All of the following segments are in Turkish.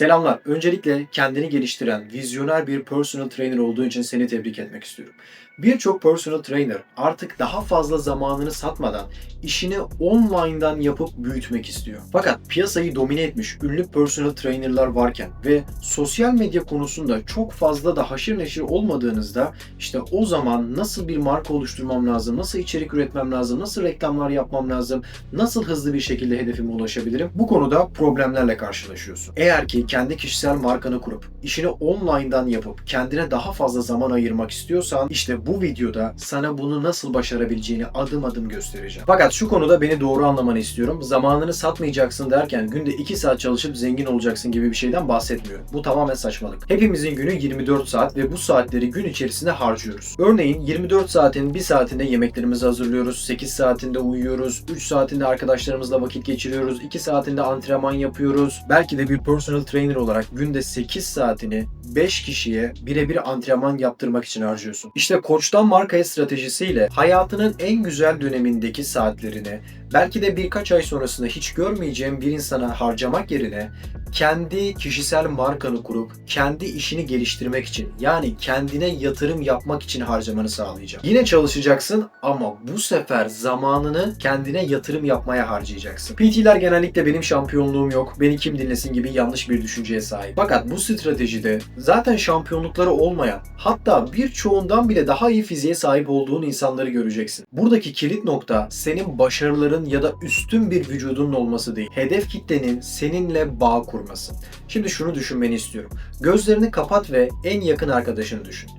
Selamlar. Öncelikle kendini geliştiren, vizyoner bir personal trainer olduğu için seni tebrik etmek istiyorum. Birçok personal trainer artık daha fazla zamanını satmadan işini online'dan yapıp büyütmek istiyor. Fakat piyasayı domine etmiş ünlü personal trainerlar varken ve sosyal medya konusunda çok fazla da haşır neşir olmadığınızda işte o zaman nasıl bir marka oluşturmam lazım, nasıl içerik üretmem lazım, nasıl reklamlar yapmam lazım, nasıl hızlı bir şekilde hedefime ulaşabilirim? Bu konuda problemlerle karşılaşıyorsun. Eğer ki kendi kişisel markanı kurup işini online'dan yapıp kendine daha fazla zaman ayırmak istiyorsan işte bu videoda sana bunu nasıl başarabileceğini adım adım göstereceğim. Fakat şu konuda beni doğru anlamanı istiyorum. Zamanını satmayacaksın derken günde 2 saat çalışıp zengin olacaksın gibi bir şeyden bahsetmiyorum. Bu tamamen saçmalık. Hepimizin günü 24 saat ve bu saatleri gün içerisinde harcıyoruz. Örneğin 24 saatin 1 saatinde yemeklerimizi hazırlıyoruz, 8 saatinde uyuyoruz, 3 saatinde arkadaşlarımızla vakit geçiriyoruz, 2 saatinde antrenman yapıyoruz. Belki de bir personal trainer olarak günde 8 saatini 5 kişiye birebir antrenman yaptırmak için harcıyorsun. İşte koçtan markaya stratejisiyle hayatının en güzel dönemindeki saatlerini belki de birkaç ay sonrasında hiç görmeyeceğin bir insana harcamak yerine kendi kişisel markanı kurup kendi işini geliştirmek için yani kendine yatırım yapmak için harcamanı sağlayacak. Yine çalışacaksın ama bu sefer zamanını kendine yatırım yapmaya harcayacaksın. PT'ler genellikle benim şampiyonluğum yok, beni kim dinlesin gibi yanlış bir düşünceye sahip. Fakat bu stratejide zaten şampiyonlukları olmayan hatta birçoğundan bile daha iyi fiziğe sahip olduğun insanları göreceksin. Buradaki kilit nokta senin başarıların ya da üstün bir vücudunun olması değil. Hedef kitlenin seninle bağ kurması. Şimdi şunu düşünmeni istiyorum. Gözlerini kapat ve en yakın arkadaşını düşün.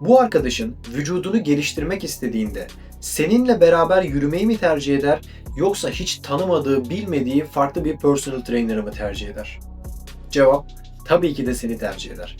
Bu arkadaşın vücudunu geliştirmek istediğinde seninle beraber yürümeyi mi tercih eder yoksa hiç tanımadığı, bilmediği farklı bir personal trainer'ı mı tercih eder? Cevap tabii ki de seni tercih eder.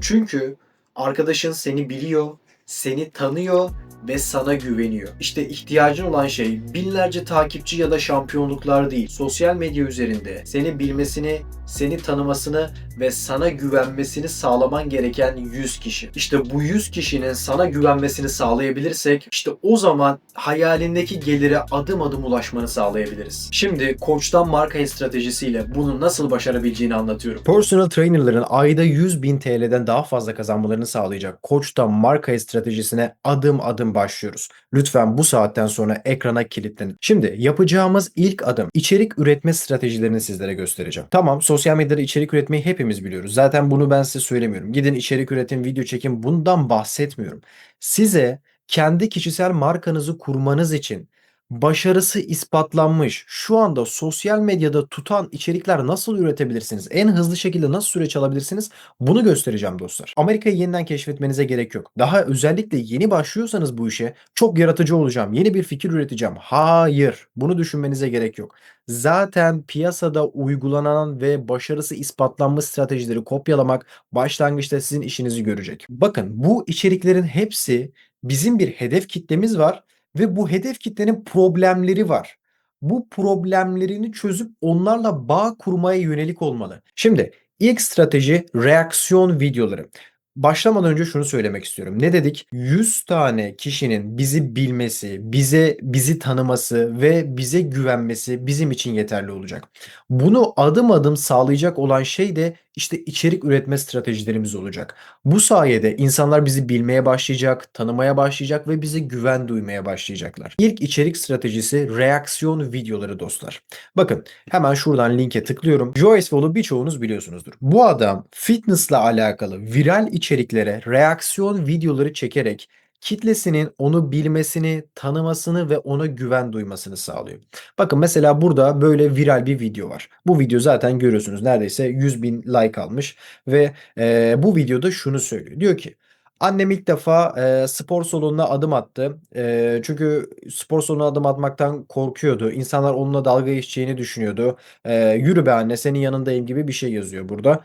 Çünkü arkadaşın seni biliyor, seni tanıyor ve sana güveniyor. İşte ihtiyacın olan şey binlerce takipçi ya da şampiyonluklar değil. Sosyal medya üzerinde seni bilmesini, seni tanımasını ve sana güvenmesini sağlaman gereken 100 kişi. İşte bu 100 kişinin sana güvenmesini sağlayabilirsek işte o zaman hayalindeki gelire adım adım ulaşmanı sağlayabiliriz. Şimdi koçtan marka stratejisiyle bunu nasıl başarabileceğini anlatıyorum. Personal trainerların ayda 100 bin TL'den daha fazla kazanmalarını sağlayacak koçtan marka stratejisine adım adım başlıyoruz. Lütfen bu saatten sonra ekrana kilitlenin. Şimdi yapacağımız ilk adım içerik üretme stratejilerini sizlere göstereceğim. Tamam sosyal medyada içerik üretmeyi hepimiz biliyoruz. Zaten bunu ben size söylemiyorum. Gidin içerik üretin, video çekin bundan bahsetmiyorum. Size kendi kişisel markanızı kurmanız için başarısı ispatlanmış, şu anda sosyal medyada tutan içerikler nasıl üretebilirsiniz? En hızlı şekilde nasıl süreç alabilirsiniz? Bunu göstereceğim dostlar. Amerika'yı yeniden keşfetmenize gerek yok. Daha özellikle yeni başlıyorsanız bu işe çok yaratıcı olacağım, yeni bir fikir üreteceğim. Hayır, bunu düşünmenize gerek yok. Zaten piyasada uygulanan ve başarısı ispatlanmış stratejileri kopyalamak başlangıçta sizin işinizi görecek. Bakın bu içeriklerin hepsi bizim bir hedef kitlemiz var ve bu hedef kitlenin problemleri var. Bu problemlerini çözüp onlarla bağ kurmaya yönelik olmalı. Şimdi ilk strateji reaksiyon videoları. Başlamadan önce şunu söylemek istiyorum. Ne dedik? 100 tane kişinin bizi bilmesi, bize bizi tanıması ve bize güvenmesi bizim için yeterli olacak. Bunu adım adım sağlayacak olan şey de işte içerik üretme stratejilerimiz olacak. Bu sayede insanlar bizi bilmeye başlayacak, tanımaya başlayacak ve bize güven duymaya başlayacaklar. İlk içerik stratejisi reaksiyon videoları dostlar. Bakın hemen şuradan linke tıklıyorum. Joe Esvol'u birçoğunuz biliyorsunuzdur. Bu adam fitnessla alakalı viral içeriklere reaksiyon videoları çekerek kitlesinin onu bilmesini, tanımasını ve ona güven duymasını sağlıyor. Bakın mesela burada böyle viral bir video var. Bu video zaten görüyorsunuz neredeyse 100 bin like almış ve e, bu videoda şunu söylüyor. Diyor ki Annem ilk defa e, spor salonuna adım attı. E, çünkü spor salonuna adım atmaktan korkuyordu. İnsanlar onunla dalga geçeceğini düşünüyordu. E, yürü be anne senin yanındayım gibi bir şey yazıyor burada.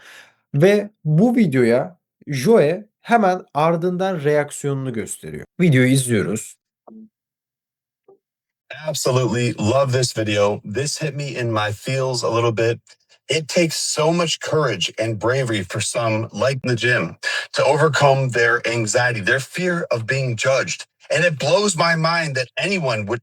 Ve bu videoya Joe hemen ardından reaksiyonunu gösteriyor. Videoyu izliyoruz. Absolutely love this video. This hit me in my feels a little bit. It takes so much courage and bravery for some, like in the gym, to overcome their anxiety, their fear of being judged. And it blows my mind that anyone would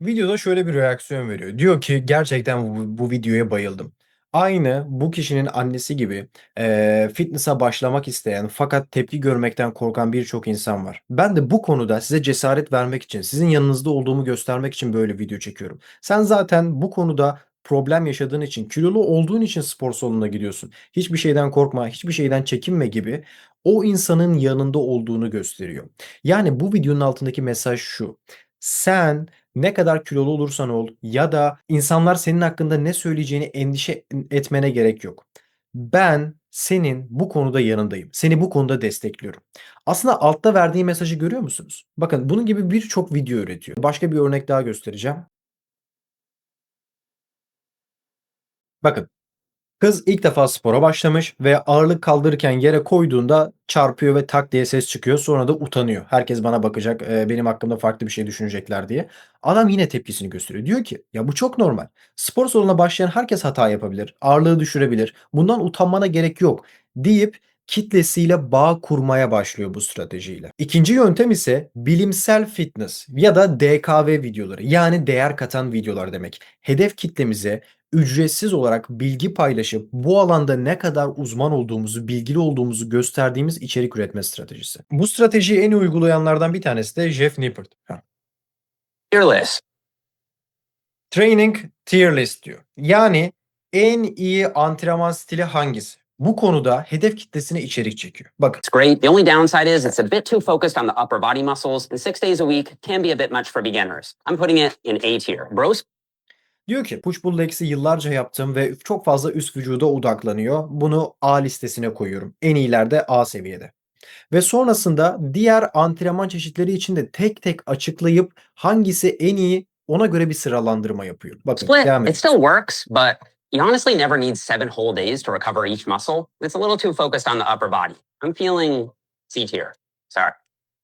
Videoda şöyle bir reaksiyon veriyor. Diyor ki gerçekten bu, bu videoya bayıldım. Aynı bu kişinin annesi gibi, eee, fitness'a başlamak isteyen fakat tepki görmekten korkan birçok insan var. Ben de bu konuda size cesaret vermek için, sizin yanınızda olduğumu göstermek için böyle video çekiyorum. Sen zaten bu konuda problem yaşadığın için, kilolu olduğun için spor salonuna gidiyorsun. Hiçbir şeyden korkma, hiçbir şeyden çekinme gibi o insanın yanında olduğunu gösteriyor. Yani bu videonun altındaki mesaj şu: Sen ne kadar kilolu olursan ol ya da insanlar senin hakkında ne söyleyeceğini endişe etmene gerek yok. Ben senin bu konuda yanındayım. Seni bu konuda destekliyorum. Aslında altta verdiği mesajı görüyor musunuz? Bakın bunun gibi birçok video üretiyor. Başka bir örnek daha göstereceğim. Bakın. Kız ilk defa spora başlamış ve ağırlık kaldırırken yere koyduğunda çarpıyor ve tak diye ses çıkıyor. Sonra da utanıyor. Herkes bana bakacak, eee, benim hakkımda farklı bir şey düşünecekler diye. Adam yine tepkisini gösteriyor. Diyor ki, "Ya bu çok normal. Spor salonuna başlayan herkes hata yapabilir, ağırlığı düşürebilir. Bundan utanmana gerek yok." deyip kitlesiyle bağ kurmaya başlıyor bu stratejiyle. İkinci yöntem ise bilimsel fitness ya da DKV videoları yani değer katan videolar demek. Hedef kitlemize ücretsiz olarak bilgi paylaşıp bu alanda ne kadar uzman olduğumuzu, bilgili olduğumuzu gösterdiğimiz içerik üretme stratejisi. Bu stratejiyi en iyi uygulayanlardan bir tanesi de Jeff Nippert. Heh. Fearless. Training tier list diyor. Yani en iyi antrenman stili hangisi? Bu konuda hedef kitlesine içerik çekiyor. Bakın. It's great. The only downside is it's a bit too focused on the upper body muscles, and six days a week can be a bit much for beginners. I'm putting it in A tier. Bros, Diyor ki push pull legs'i yıllarca yaptım ve çok fazla üst vücuda odaklanıyor. Bunu A listesine koyuyorum. En iyilerde A seviyede. Ve sonrasında diğer antrenman çeşitleri için de tek tek açıklayıp hangisi en iyi ona göre bir sıralandırma yapıyor. Bakın split. devam It edelim. still works, but you honestly never need seven whole days to recover each muscle. It's a little too focused on the upper body. I'm feeling C tier. Sorry.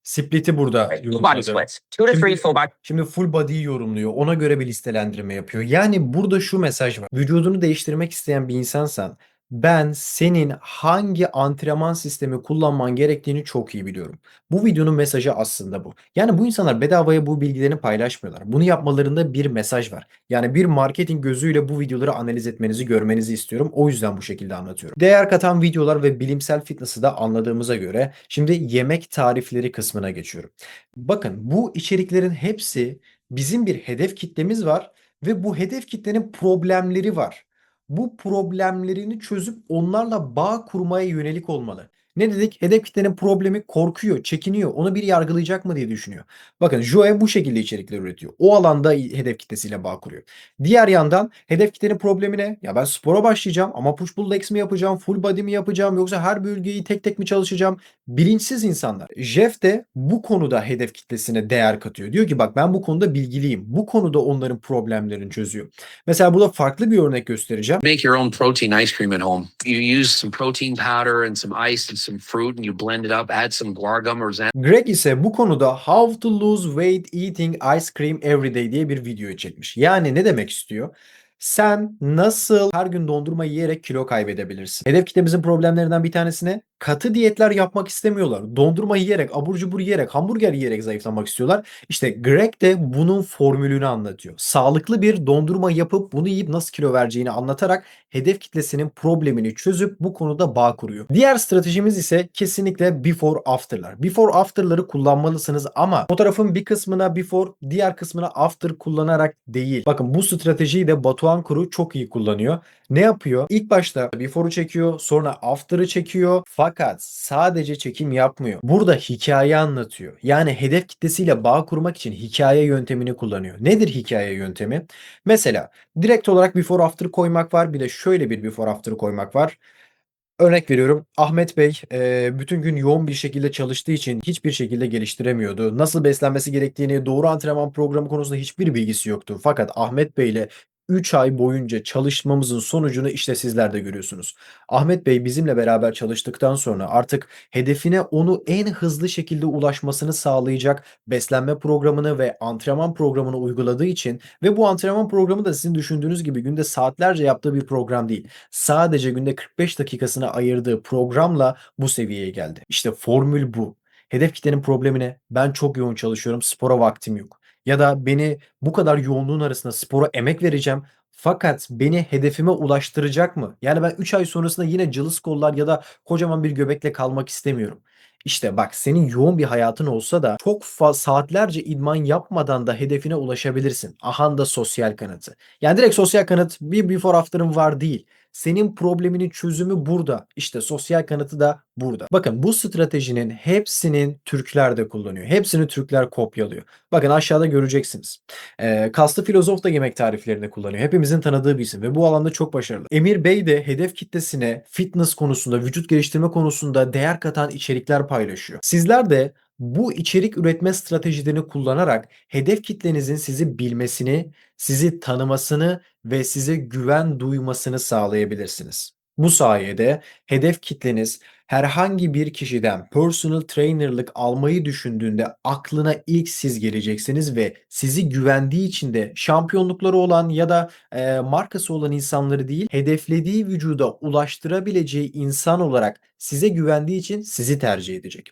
Split'i burada Right. Full body splits. Two to Şimdi- three full body Şimdi full body'yi yorumluyor. Ona göre bir listelendirme yapıyor. Yani burada şu mesaj var. Vücudunu değiştirmek isteyen bir insansan ben senin hangi antrenman sistemi kullanman gerektiğini çok iyi biliyorum. Bu videonun mesajı aslında bu. Yani bu insanlar bedavaya bu bilgilerini paylaşmıyorlar. Bunu yapmalarında bir mesaj var. Yani bir marketing gözüyle bu videoları analiz etmenizi, görmenizi istiyorum. O yüzden bu şekilde anlatıyorum. Değer katan videolar ve bilimsel fitness'ı da anladığımıza göre şimdi yemek tarifleri kısmına geçiyorum. Bakın bu içeriklerin hepsi bizim bir hedef kitlemiz var ve bu hedef kitlenin problemleri var. Bu problemlerini çözüp onlarla bağ kurmaya yönelik olmalı. Ne dedik? Hedef kitlenin problemi korkuyor, çekiniyor. Onu biri yargılayacak mı diye düşünüyor. Bakın Joe bu şekilde içerikler üretiyor. O alanda hedef kitlesiyle bağ kuruyor. Diğer yandan hedef kitlenin problemi ne? Ya ben spora başlayacağım ama push pull legs mi yapacağım, full body mi yapacağım yoksa her bölgeyi tek tek mi çalışacağım? Bilinçsiz insanlar. Jeff de bu konuda hedef kitlesine değer katıyor. Diyor ki bak ben bu konuda bilgiliyim. Bu konuda onların problemlerini çözüyor. Mesela burada farklı bir örnek göstereceğim. make your own protein ice cream at home. You use some protein powder and some ice and some fruit, and you blend it up. Add some guar or xanthan Greg ise bu konuda How to Lose Weight Eating Ice Cream Every Day diye bir video çekmiş. Yani ne demek istiyor? Sen nasıl her gün dondurma yiyerek kilo kaybedebilirsin? Hedef kitlemizin problemlerinden bir tanesine katı diyetler yapmak istemiyorlar. Dondurma yiyerek, abur cubur yiyerek, hamburger yiyerek zayıflamak istiyorlar. İşte Greg de bunun formülünü anlatıyor. Sağlıklı bir dondurma yapıp bunu yiyip nasıl kilo vereceğini anlatarak hedef kitlesinin problemini çözüp bu konuda bağ kuruyor. Diğer stratejimiz ise kesinlikle before after'lar. Before after'ları kullanmalısınız ama fotoğrafın bir kısmına before, diğer kısmına after kullanarak değil. Bakın bu stratejiyi de Batuhan Kuru çok iyi kullanıyor. Ne yapıyor? İlk başta before'u çekiyor, sonra after'ı çekiyor. Fakat sadece çekim yapmıyor. Burada hikaye anlatıyor. Yani hedef kitlesiyle bağ kurmak için hikaye yöntemini kullanıyor. Nedir hikaye yöntemi? Mesela direkt olarak before after koymak var. Bir de şöyle bir before after koymak var. Örnek veriyorum. Ahmet Bey eee, bütün gün yoğun bir şekilde çalıştığı için hiçbir şekilde geliştiremiyordu. Nasıl beslenmesi gerektiğini, doğru antrenman programı konusunda hiçbir bilgisi yoktu. Fakat Ahmet Bey ile 3 ay boyunca çalışmamızın sonucunu işte sizler de görüyorsunuz. Ahmet Bey bizimle beraber çalıştıktan sonra artık hedefine onu en hızlı şekilde ulaşmasını sağlayacak beslenme programını ve antrenman programını uyguladığı için ve bu antrenman programı da sizin düşündüğünüz gibi günde saatlerce yaptığı bir program değil. Sadece günde 45 dakikasını ayırdığı programla bu seviyeye geldi. İşte formül bu. Hedef kitlenin problemi ne? Ben çok yoğun çalışıyorum, spora vaktim yok. Ya da beni bu kadar yoğunluğun arasında spora emek vereceğim Fakat beni hedefime ulaştıracak mı? Yani ben 3 ay sonrasında yine cılız kollar ya da kocaman bir göbekle kalmak istemiyorum. İşte bak senin yoğun bir hayatın olsa da çok saatlerce idman yapmadan da hedefine ulaşabilirsin. Ahan da sosyal kanıtı. Yani direkt sosyal kanıt bir before after'ın var değil. Senin probleminin çözümü burada. İşte sosyal kanıtı da burada. Bakın bu stratejinin hepsinin Türkler de kullanıyor. Hepsini Türkler kopyalıyor. Bakın aşağıda göreceksiniz. Ee, kaslı filozof da yemek tariflerini kullanıyor. Hepimizin tanıdığı bir isim ve bu alanda çok başarılı. Emir Bey de hedef kitlesine fitness konusunda, vücut geliştirme konusunda değer katan içerikler paylaşıyor. Sizler de bu içerik üretme stratejilerini kullanarak hedef kitlenizin sizi bilmesini, sizi tanımasını ve size güven duymasını sağlayabilirsiniz. Bu sayede hedef kitleniz herhangi bir kişiden personal trainer'lık almayı düşündüğünde aklına ilk siz geleceksiniz ve sizi güvendiği için de şampiyonlukları olan ya da e, markası olan insanları değil, hedeflediği vücuda ulaştırabileceği insan olarak size güvendiği için sizi tercih edecek.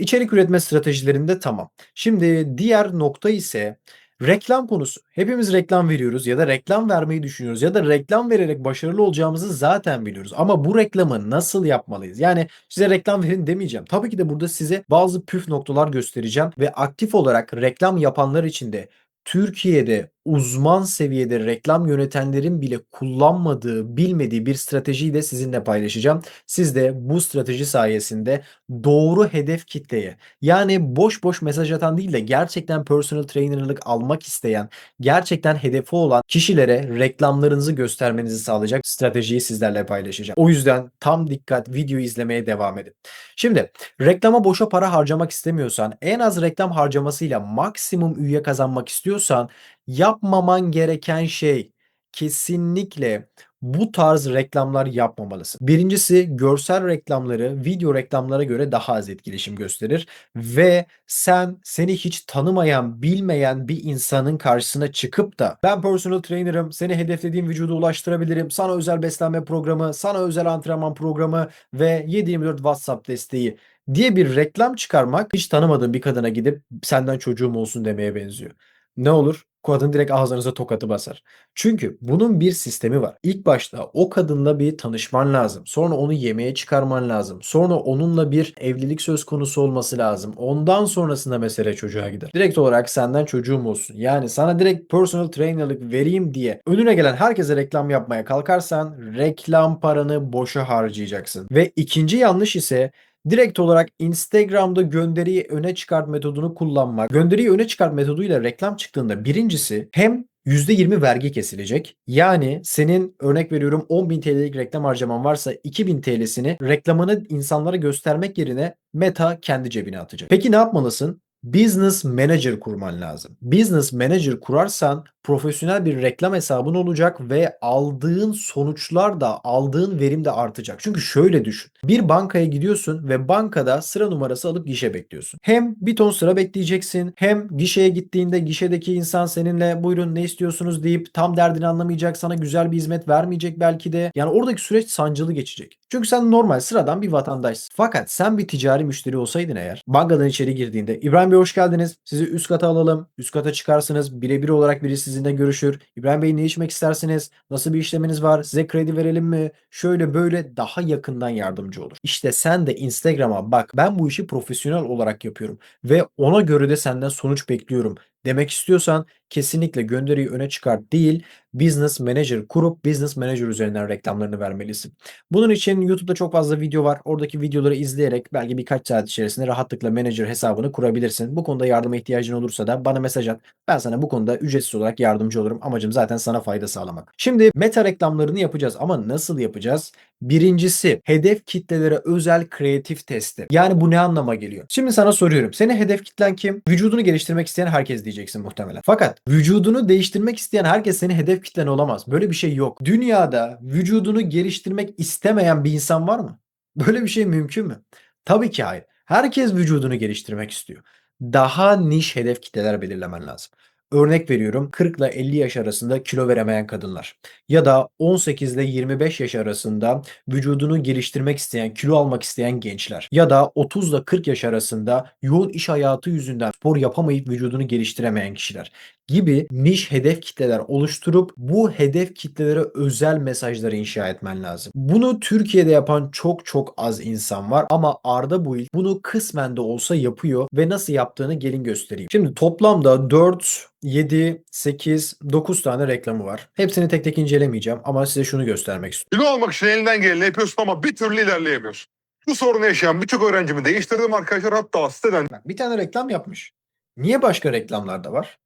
İçerik üretme stratejilerinde tamam. Şimdi diğer nokta ise reklam konusu. Hepimiz reklam veriyoruz ya da reklam vermeyi düşünüyoruz ya da reklam vererek başarılı olacağımızı zaten biliyoruz. Ama bu reklamı nasıl yapmalıyız? Yani size reklam verin demeyeceğim. Tabii ki de burada size bazı püf noktalar göstereceğim ve aktif olarak reklam yapanlar için de Türkiye'de uzman seviyede reklam yönetenlerin bile kullanmadığı, bilmediği bir stratejiyi de sizinle paylaşacağım. Siz de bu strateji sayesinde doğru hedef kitleye yani boş boş mesaj atan değil de gerçekten personal trainer'lık almak isteyen, gerçekten hedefi olan kişilere reklamlarınızı göstermenizi sağlayacak stratejiyi sizlerle paylaşacağım. O yüzden tam dikkat videoyu izlemeye devam edin. Şimdi reklama boşa para harcamak istemiyorsan, en az reklam harcamasıyla maksimum üye kazanmak istiyorsan yapmaman gereken şey kesinlikle bu tarz reklamlar yapmamalısın. Birincisi görsel reklamları video reklamlara göre daha az etkileşim gösterir ve sen seni hiç tanımayan, bilmeyen bir insanın karşısına çıkıp da ben personal trainer'ım, seni hedeflediğim vücuda ulaştırabilirim, sana özel beslenme programı, sana özel antrenman programı ve 7/24 WhatsApp desteği diye bir reklam çıkarmak hiç tanımadığın bir kadına gidip senden çocuğum olsun demeye benziyor. Ne olur? Kadın direkt ağzınıza tokatı basar. Çünkü bunun bir sistemi var. İlk başta o kadınla bir tanışman lazım. Sonra onu yemeğe çıkarman lazım. Sonra onunla bir evlilik söz konusu olması lazım. Ondan sonrasında mesele çocuğa gider. Direkt olarak senden çocuğum olsun. Yani sana direkt personal trainer'lık vereyim diye önüne gelen herkese reklam yapmaya kalkarsan reklam paranı boşa harcayacaksın. Ve ikinci yanlış ise direkt olarak Instagram'da gönderiyi öne çıkart metodunu kullanmak. Gönderiyi öne çıkart metoduyla reklam çıktığında birincisi hem %20 vergi kesilecek. Yani senin örnek veriyorum 10.000 TL'lik reklam harcaman varsa 2.000 TL'sini reklamını insanlara göstermek yerine Meta kendi cebine atacak. Peki ne yapmalısın? Business Manager kurman lazım. Business Manager kurarsan profesyonel bir reklam hesabın olacak ve aldığın sonuçlar da aldığın verim de artacak. Çünkü şöyle düşün. Bir bankaya gidiyorsun ve bankada sıra numarası alıp gişe bekliyorsun. Hem bir ton sıra bekleyeceksin hem gişeye gittiğinde gişedeki insan seninle buyurun ne istiyorsunuz deyip tam derdini anlamayacak sana güzel bir hizmet vermeyecek belki de. Yani oradaki süreç sancılı geçecek. Çünkü sen normal sıradan bir vatandaşsın. Fakat sen bir ticari müşteri olsaydın eğer bankadan içeri girdiğinde İbrahim Bey hoş geldiniz. Sizi üst kata alalım. Üst kata çıkarsınız. Birebir olarak birisi sizinle görüşür. İbrahim Bey ne içmek istersiniz? Nasıl bir işleminiz var? Size kredi verelim mi? Şöyle böyle daha yakından yardımcı olur. İşte sen de Instagram'a bak ben bu işi profesyonel olarak yapıyorum ve ona göre de senden sonuç bekliyorum demek istiyorsan kesinlikle gönderiyi öne çıkart değil, Business Manager kurup Business Manager üzerinden reklamlarını vermelisin. Bunun için YouTube'da çok fazla video var. Oradaki videoları izleyerek belki birkaç saat içerisinde rahatlıkla manager hesabını kurabilirsin. Bu konuda yardıma ihtiyacın olursa da bana mesaj at. Ben sana bu konuda ücretsiz olarak yardımcı olurum. Amacım zaten sana fayda sağlamak. Şimdi meta reklamlarını yapacağız ama nasıl yapacağız? Birincisi hedef kitlelere özel kreatif testi. Yani bu ne anlama geliyor? Şimdi sana soruyorum. Senin hedef kitlen kim? Vücudunu geliştirmek isteyen herkes diyeceksin muhtemelen. Fakat vücudunu değiştirmek isteyen herkes senin hedef kitlen olamaz. Böyle bir şey yok. Dünyada vücudunu geliştirmek istemeyen bir insan var mı? Böyle bir şey mümkün mü? Tabii ki hayır. Herkes vücudunu geliştirmek istiyor. Daha niş hedef kitleler belirlemen lazım. Örnek veriyorum 40 ile 50 yaş arasında kilo veremeyen kadınlar ya da 18 ile 25 yaş arasında vücudunu geliştirmek isteyen, kilo almak isteyen gençler ya da 30 ile 40 yaş arasında yoğun iş hayatı yüzünden spor yapamayıp vücudunu geliştiremeyen kişiler gibi niş hedef kitleler oluşturup bu hedef kitlelere özel mesajları inşa etmen lazım. Bunu Türkiye'de yapan çok çok az insan var ama Arda Buil bunu kısmen de olsa yapıyor ve nasıl yaptığını gelin göstereyim. Şimdi toplamda 4, 7, 8, 9 tane reklamı var. Hepsini tek tek incelemeyeceğim ama size şunu göstermek istiyorum. Kilo almak için elinden geleni yapıyorsun ama bir türlü ilerleyemiyorsun. Bu sorunu yaşayan birçok öğrencimi değiştirdim arkadaşlar. Hatta siteden bir tane reklam yapmış. Niye başka reklamlar da var?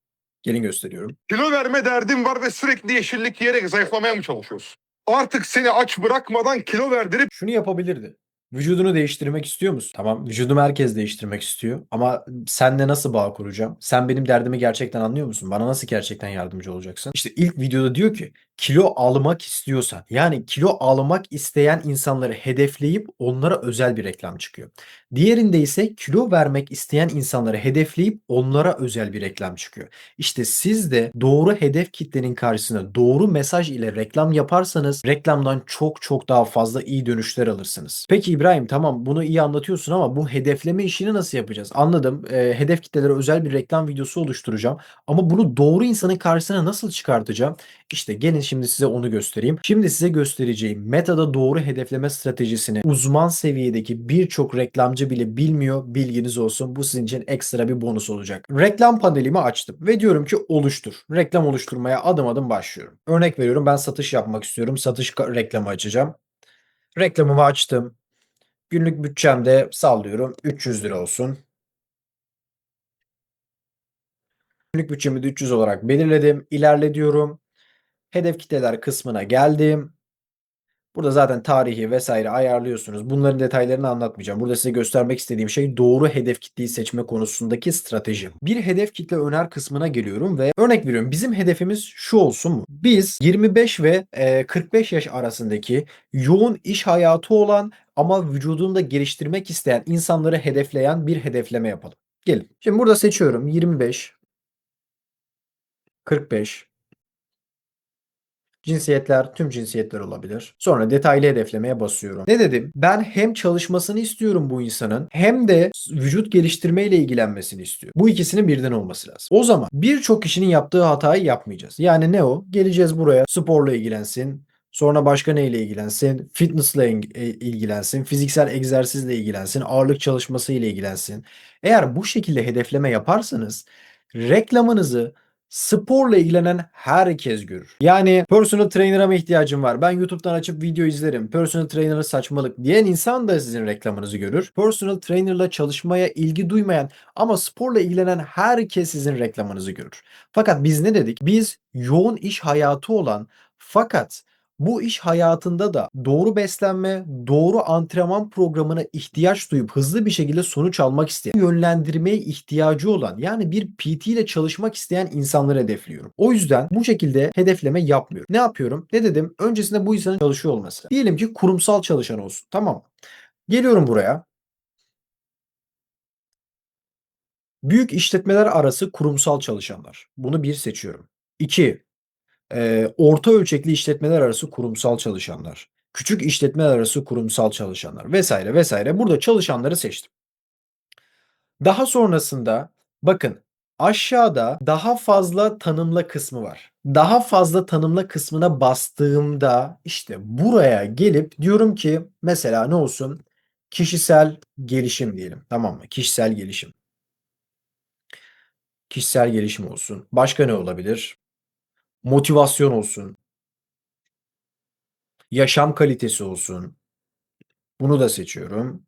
Gelin gösteriyorum. kilo verme derdin var ve sürekli yeşillik yiyerek zayıflamaya mı çalışıyorsun? Artık seni aç bırakmadan kilo verdirip Şunu yapabilirdi. Vücudunu değiştirmek istiyor musun? Tamam, vücudumu herkes değiştirmek istiyor. Ama senle nasıl bağ kuracağım? Sen benim derdimi gerçekten anlıyor musun? Bana nasıl gerçekten yardımcı olacaksın? İşte ilk videoda diyor ki kilo almak istiyorsan yani kilo almak isteyen insanları hedefleyip onlara özel bir reklam çıkıyor. Diğerinde ise kilo vermek isteyen insanları hedefleyip onlara özel bir reklam çıkıyor. İşte siz de doğru hedef kitlenin karşısına doğru mesaj ile reklam yaparsanız reklamdan çok çok daha fazla iyi dönüşler alırsınız. Peki tamam bunu iyi anlatıyorsun ama bu hedefleme işini nasıl yapacağız? Anladım. Ee, hedef kitlelere özel bir reklam videosu oluşturacağım. Ama bunu doğru insanın karşısına nasıl çıkartacağım? İşte gelin şimdi size onu göstereyim. Şimdi size göstereceğim Meta'da doğru hedefleme stratejisini uzman seviyedeki birçok reklamcı bile bilmiyor. Bilginiz olsun. Bu sizin için ekstra bir bonus olacak. Reklam panelimi açtım ve diyorum ki oluştur. Reklam oluşturmaya adım adım başlıyorum. Örnek veriyorum ben satış yapmak istiyorum. Satış reklamı açacağım. Reklamımı açtım. Günlük bütçemde sallıyorum 300 lira olsun. Günlük bütçemi de 300 olarak belirledim. İlerle diyorum. Hedef kitleler kısmına geldim. Burada zaten tarihi vesaire ayarlıyorsunuz. Bunların detaylarını anlatmayacağım. Burada size göstermek istediğim şey doğru hedef kitleyi seçme konusundaki strateji. Bir hedef kitle öner kısmına geliyorum ve örnek veriyorum. Bizim hedefimiz şu olsun mu? Biz 25 ve e, 45 yaş arasındaki yoğun iş hayatı olan ama vücudunu da geliştirmek isteyen insanları hedefleyen bir hedefleme yapalım. Gelin. Şimdi burada seçiyorum 25 45 Cinsiyetler tüm cinsiyetler olabilir. Sonra detaylı hedeflemeye basıyorum. Ne dedim? Ben hem çalışmasını istiyorum bu insanın hem de vücut geliştirmeyle ilgilenmesini istiyorum. Bu ikisinin birden olması lazım. O zaman birçok kişinin yaptığı hatayı yapmayacağız. Yani ne o? Geleceğiz buraya sporla ilgilensin. Sonra başka neyle ilgilensin? Fitnessle il- e, ilgilensin, fiziksel egzersizle ilgilensin, ağırlık çalışması ile ilgilensin. Eğer bu şekilde hedefleme yaparsanız reklamınızı sporla ilgilenen herkes görür. Yani personal trainer'a mı ihtiyacım var? Ben YouTube'dan açıp video izlerim. Personal trainer'a saçmalık diyen insan da sizin reklamınızı görür. Personal trainer'la çalışmaya ilgi duymayan ama sporla ilgilenen herkes sizin reklamınızı görür. Fakat biz ne dedik? Biz yoğun iş hayatı olan fakat bu iş hayatında da doğru beslenme, doğru antrenman programına ihtiyaç duyup hızlı bir şekilde sonuç almak isteyen, yönlendirmeye ihtiyacı olan yani bir PT ile çalışmak isteyen insanları hedefliyorum. O yüzden bu şekilde hedefleme yapmıyorum. Ne yapıyorum? Ne dedim? Öncesinde bu insanın çalışıyor olması. Diyelim ki kurumsal çalışan olsun. Tamam? Geliyorum buraya. Büyük işletmeler arası kurumsal çalışanlar. Bunu bir seçiyorum. 2. Eee, orta ölçekli işletmeler arası kurumsal çalışanlar, küçük işletmeler arası kurumsal çalışanlar vesaire vesaire. Burada çalışanları seçtim. Daha sonrasında bakın aşağıda daha fazla tanımla kısmı var. Daha fazla tanımla kısmına bastığımda işte buraya gelip diyorum ki mesela ne olsun? Kişisel gelişim diyelim. Tamam mı? Kişisel gelişim. Kişisel gelişim olsun. Başka ne olabilir? Motivasyon olsun. Yaşam kalitesi olsun. Bunu da seçiyorum.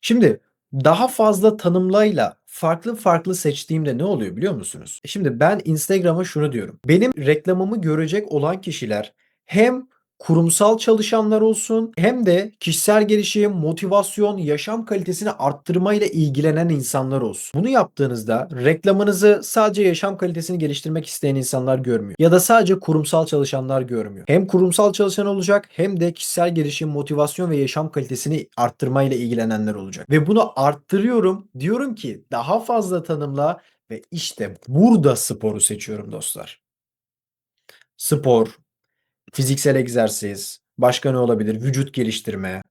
Şimdi daha fazla tanımlayla farklı farklı seçtiğimde ne oluyor biliyor musunuz? Şimdi ben Instagram'a şunu diyorum. Benim reklamımı görecek olan kişiler hem kurumsal çalışanlar olsun hem de kişisel gelişim, motivasyon, yaşam kalitesini arttırmayla ilgilenen insanlar olsun. Bunu yaptığınızda reklamınızı sadece yaşam kalitesini geliştirmek isteyen insanlar görmüyor. Ya da sadece kurumsal çalışanlar görmüyor. Hem kurumsal çalışan olacak hem de kişisel gelişim, motivasyon ve yaşam kalitesini arttırmayla ilgilenenler olacak. Ve bunu arttırıyorum. Diyorum ki daha fazla tanımla ve işte burada sporu seçiyorum dostlar. Spor, fiziksel egzersiz, başka ne olabilir? Vücut geliştirme.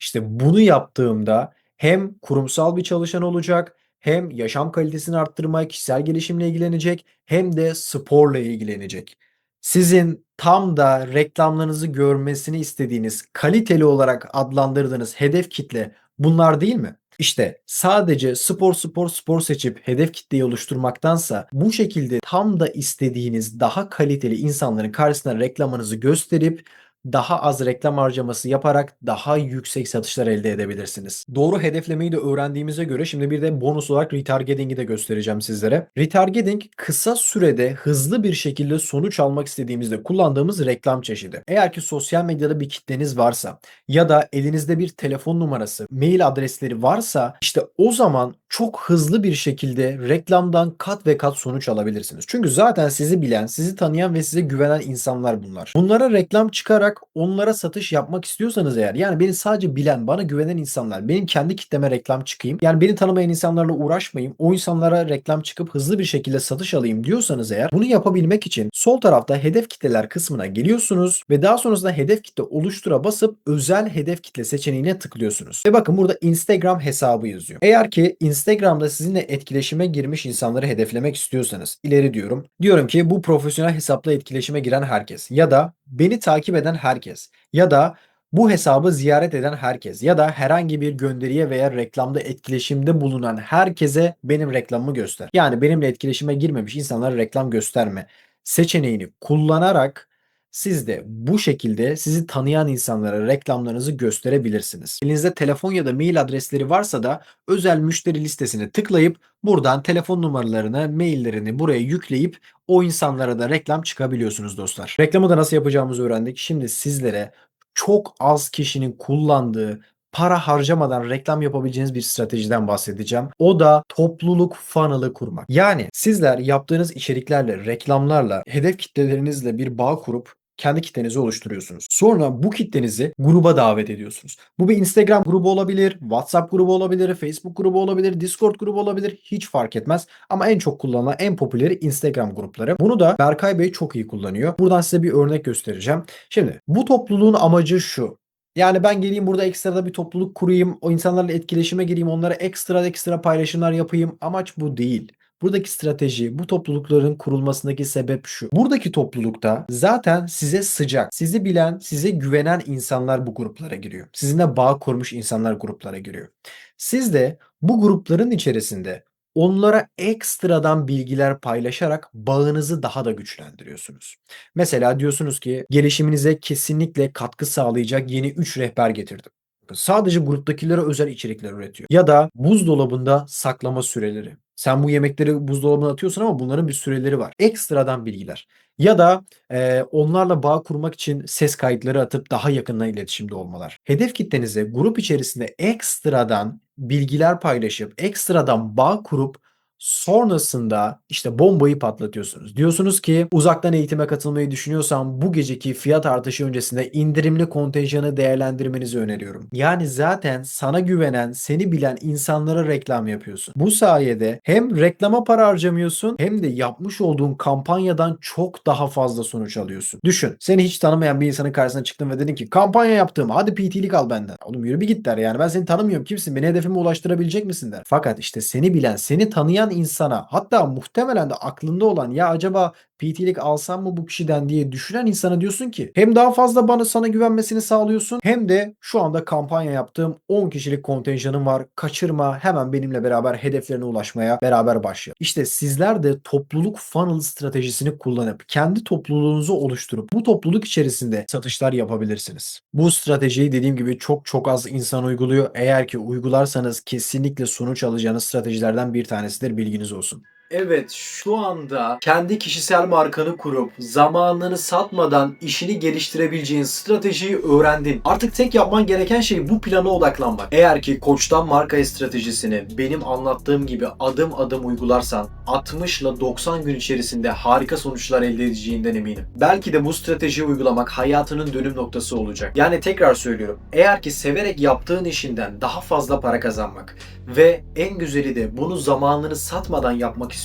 İşte bunu yaptığımda hem kurumsal bir çalışan olacak hem yaşam kalitesini arttırma, kişisel gelişimle ilgilenecek hem de sporla ilgilenecek. Sizin tam da reklamlarınızı görmesini istediğiniz, kaliteli olarak adlandırdığınız hedef kitle bunlar değil mi? İşte sadece spor spor spor seçip hedef kitleyi oluşturmaktansa bu şekilde tam da istediğiniz daha kaliteli insanların karşısına reklamınızı gösterip daha az reklam harcaması yaparak daha yüksek satışlar elde edebilirsiniz. Doğru hedeflemeyi de öğrendiğimize göre şimdi bir de bonus olarak retargeting'i de göstereceğim sizlere. Retargeting kısa sürede hızlı bir şekilde sonuç almak istediğimizde kullandığımız reklam çeşidi. Eğer ki sosyal medyada bir kitleniz varsa ya da elinizde bir telefon numarası, mail adresleri varsa işte o zaman çok hızlı bir şekilde reklamdan kat ve kat sonuç alabilirsiniz. Çünkü zaten sizi bilen, sizi tanıyan ve size güvenen insanlar bunlar. Bunlara reklam çıkarak onlara satış yapmak istiyorsanız eğer yani beni sadece bilen, bana güvenen insanlar, benim kendi kitleme reklam çıkayım. Yani beni tanımayan insanlarla uğraşmayayım. O insanlara reklam çıkıp hızlı bir şekilde satış alayım diyorsanız eğer bunu yapabilmek için sol tarafta hedef kitleler kısmına geliyorsunuz ve daha sonrasında hedef kitle oluştura basıp özel hedef kitle seçeneğine tıklıyorsunuz. Ve bakın burada Instagram hesabı yazıyor. Eğer ki Instagram'da sizinle etkileşime girmiş insanları hedeflemek istiyorsanız ileri diyorum. Diyorum ki bu profesyonel hesapla etkileşime giren herkes ya da beni takip eden herkes ya da bu hesabı ziyaret eden herkes ya da herhangi bir gönderiye veya reklamda etkileşimde bulunan herkese benim reklamımı göster. Yani benimle etkileşime girmemiş insanlara reklam gösterme seçeneğini kullanarak siz de bu şekilde sizi tanıyan insanlara reklamlarınızı gösterebilirsiniz. Elinizde telefon ya da mail adresleri varsa da özel müşteri listesine tıklayıp buradan telefon numaralarını, maillerini buraya yükleyip o insanlara da reklam çıkabiliyorsunuz dostlar. Reklamı da nasıl yapacağımızı öğrendik. Şimdi sizlere çok az kişinin kullandığı para harcamadan reklam yapabileceğiniz bir stratejiden bahsedeceğim. O da topluluk funnel'ı kurmak. Yani sizler yaptığınız içeriklerle, reklamlarla, hedef kitlelerinizle bir bağ kurup kendi kitlenizi oluşturuyorsunuz. Sonra bu kitlenizi gruba davet ediyorsunuz. Bu bir Instagram grubu olabilir, WhatsApp grubu olabilir, Facebook grubu olabilir, Discord grubu olabilir. Hiç fark etmez. Ama en çok kullanılan, en popüleri Instagram grupları. Bunu da Berkay Bey çok iyi kullanıyor. Buradan size bir örnek göstereceğim. Şimdi bu topluluğun amacı şu. Yani ben geleyim burada ekstrada bir topluluk kurayım, o insanlarla etkileşime gireyim, onlara ekstra ekstra paylaşımlar yapayım. Amaç bu değil. Buradaki strateji, bu toplulukların kurulmasındaki sebep şu. Buradaki toplulukta zaten size sıcak, sizi bilen, size güvenen insanlar bu gruplara giriyor. Sizinle bağ kurmuş insanlar gruplara giriyor. Siz de bu grupların içerisinde onlara ekstradan bilgiler paylaşarak bağınızı daha da güçlendiriyorsunuz. Mesela diyorsunuz ki gelişiminize kesinlikle katkı sağlayacak yeni 3 rehber getirdim. Sadece gruptakilere özel içerikler üretiyor. Ya da buzdolabında saklama süreleri. Sen bu yemekleri buzdolabına atıyorsun ama bunların bir süreleri var. Ekstradan bilgiler. Ya da e, onlarla bağ kurmak için ses kayıtları atıp daha yakından iletişimde olmalar. Hedef kitlenize grup içerisinde ekstradan bilgiler paylaşıp ekstradan bağ kurup sonrasında işte bombayı patlatıyorsunuz. Diyorsunuz ki uzaktan eğitime katılmayı düşünüyorsan bu geceki fiyat artışı öncesinde indirimli kontenjanı değerlendirmenizi öneriyorum. Yani zaten sana güvenen, seni bilen insanlara reklam yapıyorsun. Bu sayede hem reklama para harcamıyorsun hem de yapmış olduğun kampanyadan çok daha fazla sonuç alıyorsun. Düşün seni hiç tanımayan bir insanın karşısına çıktın ve dedin ki kampanya yaptım hadi PT'lik al benden. Oğlum yürü bir git der yani ben seni tanımıyorum kimsin beni hedefime ulaştırabilecek misin der. Fakat işte seni bilen, seni tanıyan insana hatta muhtemelen de aklında olan ya acaba PT'lik alsam mı bu kişiden diye düşünen insana diyorsun ki hem daha fazla bana sana güvenmesini sağlıyorsun hem de şu anda kampanya yaptığım 10 kişilik kontenjanım var. Kaçırma hemen benimle beraber hedeflerine ulaşmaya beraber başlayalım. İşte sizler de topluluk funnel stratejisini kullanıp kendi topluluğunuzu oluşturup bu topluluk içerisinde satışlar yapabilirsiniz. Bu stratejiyi dediğim gibi çok çok az insan uyguluyor. Eğer ki uygularsanız kesinlikle sonuç alacağınız stratejilerden bir tanesidir bilginiz olsun. Evet şu anda kendi kişisel markanı kurup zamanını satmadan işini geliştirebileceğin stratejiyi öğrendin. Artık tek yapman gereken şey bu plana odaklanmak. Eğer ki koçtan marka stratejisini benim anlattığım gibi adım adım uygularsan 60 ile 90 gün içerisinde harika sonuçlar elde edeceğinden eminim. Belki de bu stratejiyi uygulamak hayatının dönüm noktası olacak. Yani tekrar söylüyorum. Eğer ki severek yaptığın işinden daha fazla para kazanmak ve en güzeli de bunu zamanını satmadan yapmak istiyorsan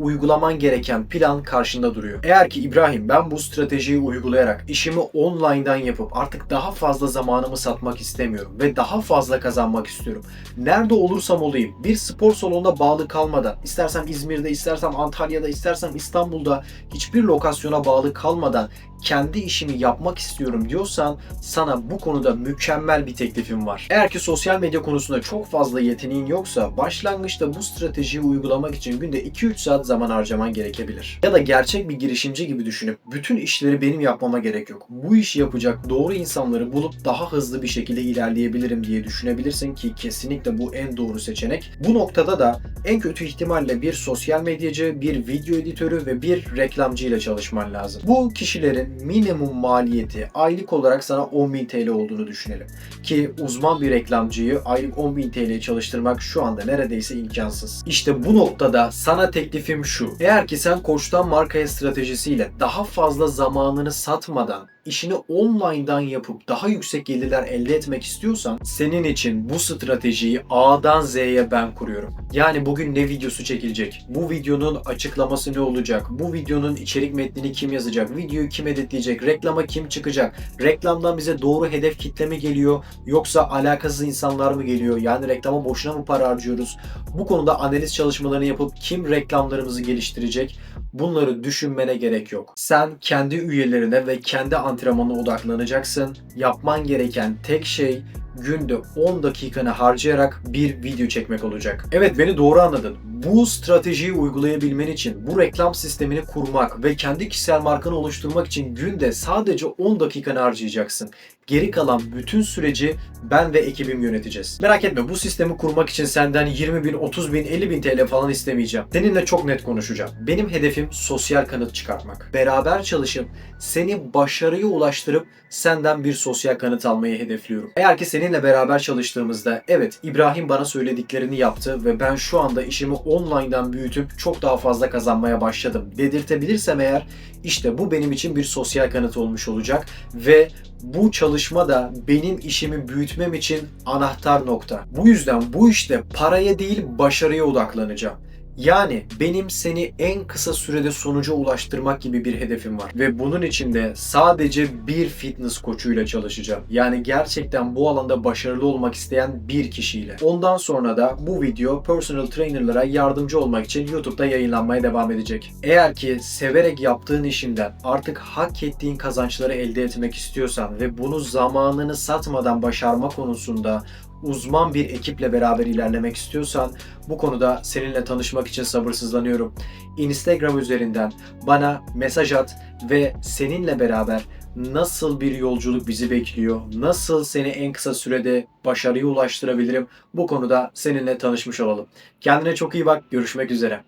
uygulaman gereken plan karşında duruyor. Eğer ki İbrahim ben bu stratejiyi uygulayarak işimi online'dan yapıp artık daha fazla zamanımı satmak istemiyorum ve daha fazla kazanmak istiyorum. Nerede olursam olayım bir spor salonuna bağlı kalmadan istersem İzmir'de istersem Antalya'da istersem İstanbul'da hiçbir lokasyona bağlı kalmadan kendi işimi yapmak istiyorum diyorsan sana bu konuda mükemmel bir teklifim var. Eğer ki sosyal medya konusunda çok fazla yeteneğin yoksa başlangıçta bu stratejiyi uygulamak için günde 2-3 saat zaman harcaman gerekebilir. Ya da gerçek bir girişimci gibi düşünüp bütün işleri benim yapmama gerek yok. Bu işi yapacak doğru insanları bulup daha hızlı bir şekilde ilerleyebilirim diye düşünebilirsin ki kesinlikle bu en doğru seçenek. Bu noktada da en kötü ihtimalle bir sosyal medyacı, bir video editörü ve bir reklamcı ile çalışman lazım. Bu kişilerin minimum maliyeti aylık olarak sana 10.000 TL olduğunu düşünelim. Ki uzman bir reklamcıyı aylık 10.000 TL çalıştırmak şu anda neredeyse imkansız. İşte bu noktada sana teklifim şu. Eğer ki sen koçtan markaya stratejisiyle daha fazla zamanını satmadan işini online'dan yapıp daha yüksek gelirler elde etmek istiyorsan senin için bu stratejiyi A'dan Z'ye ben kuruyorum. Yani bugün ne videosu çekilecek? Bu videonun açıklaması ne olacak? Bu videonun içerik metnini kim yazacak? Videoyu kim editleyecek? Reklama kim çıkacak? Reklamdan bize doğru hedef kitle mi geliyor? Yoksa alakasız insanlar mı geliyor? Yani reklama boşuna mı para harcıyoruz? Bu konuda analiz çalışmalarını yapıp kim reklamlarımızı geliştirecek? Bunları düşünmene gerek yok. Sen kendi üyelerine ve kendi antrenmanına odaklanacaksın. Yapman gereken tek şey günde 10 dakikanı harcayarak bir video çekmek olacak. Evet beni doğru anladın. Bu stratejiyi uygulayabilmen için bu reklam sistemini kurmak ve kendi kişisel markanı oluşturmak için günde sadece 10 dakikanı harcayacaksın. Geri kalan bütün süreci ben ve ekibim yöneteceğiz. Merak etme bu sistemi kurmak için senden 20 bin, 30 bin, 50 bin TL falan istemeyeceğim. Seninle çok net konuşacağım. Benim hedefim sosyal kanıt çıkartmak. Beraber çalışıp seni başarıya ulaştırıp senden bir sosyal kanıt almayı hedefliyorum. Eğer ki seninle beraber çalıştığımızda evet İbrahim bana söylediklerini yaptı ve ben şu anda işimi online'dan büyütüp çok daha fazla kazanmaya başladım dedirtebilirsem eğer işte bu benim için bir sosyal kanıt olmuş olacak ve bu çalışma da benim işimi büyütmem için anahtar nokta. Bu yüzden bu işte paraya değil başarıya odaklanacağım. Yani benim seni en kısa sürede sonuca ulaştırmak gibi bir hedefim var. Ve bunun için de sadece bir fitness koçuyla çalışacağım. Yani gerçekten bu alanda başarılı olmak isteyen bir kişiyle. Ondan sonra da bu video personal trainerlara yardımcı olmak için YouTube'da yayınlanmaya devam edecek. Eğer ki severek yaptığın işinden artık hak ettiğin kazançları elde etmek istiyorsan ve bunu zamanını satmadan başarma konusunda uzman bir ekiple beraber ilerlemek istiyorsan bu konuda seninle tanışmak için sabırsızlanıyorum. Instagram üzerinden bana mesaj at ve seninle beraber nasıl bir yolculuk bizi bekliyor, nasıl seni en kısa sürede başarıya ulaştırabilirim bu konuda seninle tanışmış olalım. Kendine çok iyi bak, görüşmek üzere.